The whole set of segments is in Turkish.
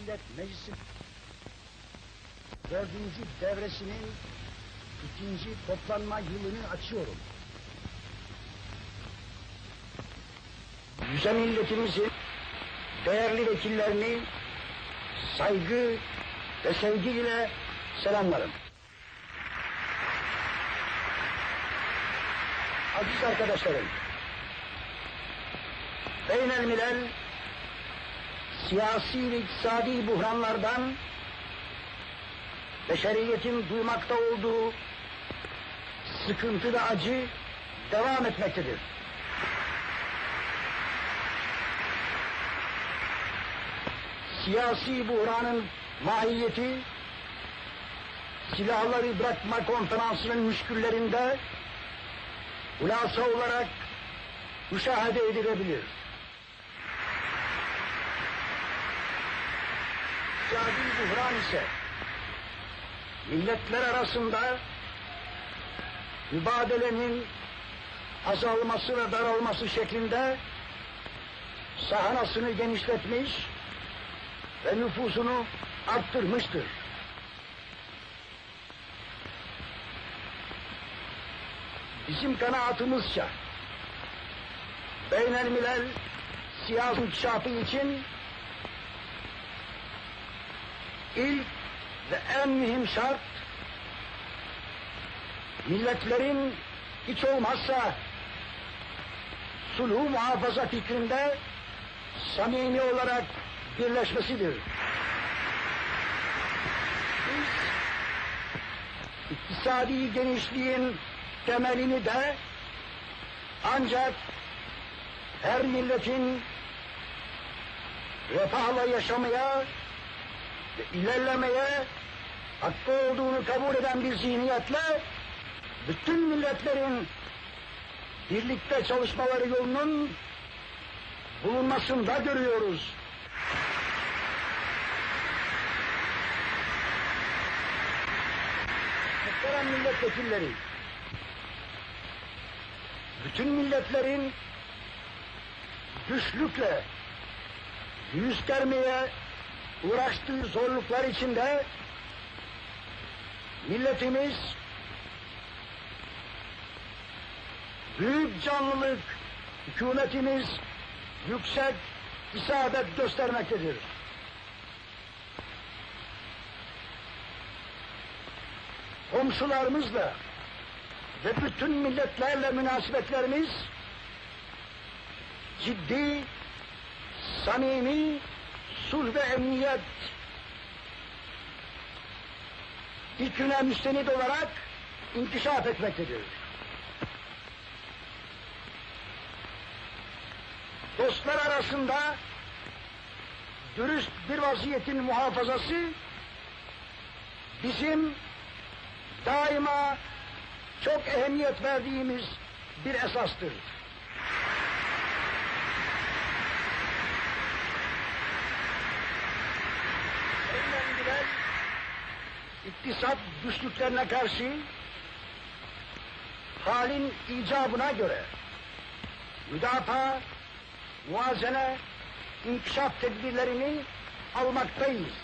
Millet Meclisi dördüncü devresinin ikinci toplanma yılını açıyorum. Yüce milletimizin değerli vekillerini saygı ve sevgiyle selamlarım. Aziz arkadaşlarım, beynelmilel siyasi ve iktisadi buhranlardan beşeriyetin duymakta olduğu sıkıntı ve acı devam etmektedir. Siyasi buhranın mahiyeti silahları bırakma konferansının müşküllerinde hulasa olarak müşahede edilebilir. İktisadi buhran ise milletler arasında mübadelenin azalması ve daralması şeklinde sahanasını genişletmiş ve nüfusunu arttırmıştır. Bizim kanaatimizce beynelmilel siyasi inkişafı için ilk ve en mühim şart milletlerin hiç olmazsa sulhu muhafaza fikrinde samimi olarak birleşmesidir. Biz iktisadi genişliğin temelini de ancak her milletin refahla yaşamaya ve ilerlemeye hakkı olduğunu kabul eden bir zihniyetle bütün milletlerin birlikte çalışmaları yolunun bulunmasında görüyoruz. Muhterem milletvekilleri, bütün milletlerin güçlükle yüz germeye uğraştığı zorluklar içinde milletimiz büyük canlılık, hükümetimiz yüksek isabet göstermektedir. Komşularımızla ve bütün milletlerle münasebetlerimiz ciddi, samimi, sulh ve emniyet fikrine müstenit olarak inkişaf etmektedir. Dostlar arasında dürüst bir vaziyetin muhafazası bizim daima çok ehemmiyet verdiğimiz bir esastır. İktisat güçlüklerine karşı halin icabına göre müdafaa, muazene, inkişaf tedbirlerini almaktayız.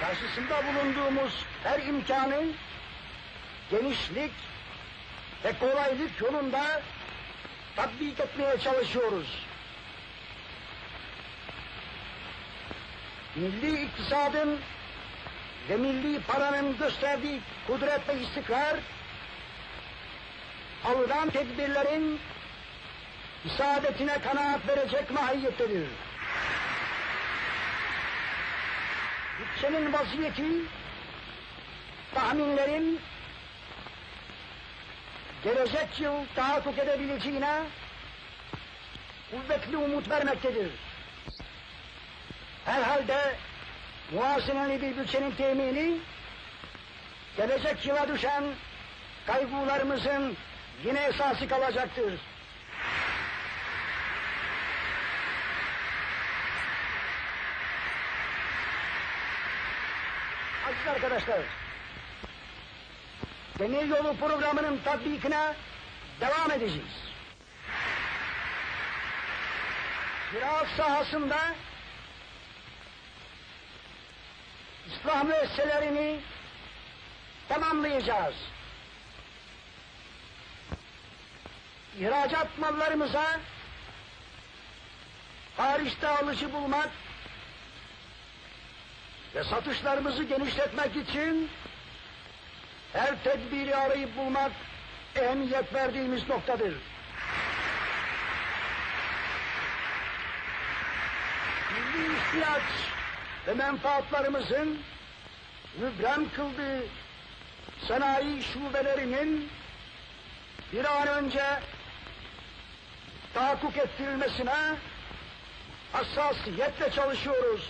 Karşısında bulunduğumuz her imkanın genişlik ve kolaylık yolunda tatbik etmeye çalışıyoruz. Milli iktisadın ve milli paranın gösterdiği kudret ve istikrar, alınan tedbirlerin isaadetine kanaat verecek mahiyettedir. Bütçenin vaziyeti, tahminlerin gelecek yıl tahakkuk edebileceğine kuvvetli umut vermektedir. Herhalde muaseneli bir bütçenin temini gelecek yıla düşen kaygılarımızın yine esası kalacaktır. Aziz arkadaşlar, demir yolu programının tatbikine devam edeceğiz. Ziraat sahasında İslam müesseselerini tamamlayacağız. İhracat mallarımıza hariçte alıcı bulmak ve satışlarımızı genişletmek için her tedbiri arayıp bulmak ehemmiyet verdiğimiz noktadır. Milli ihtiyaç ve menfaatlarımızın mübrem kıldığı sanayi şubelerinin bir an önce tahakkuk ettirilmesine hassasiyetle çalışıyoruz.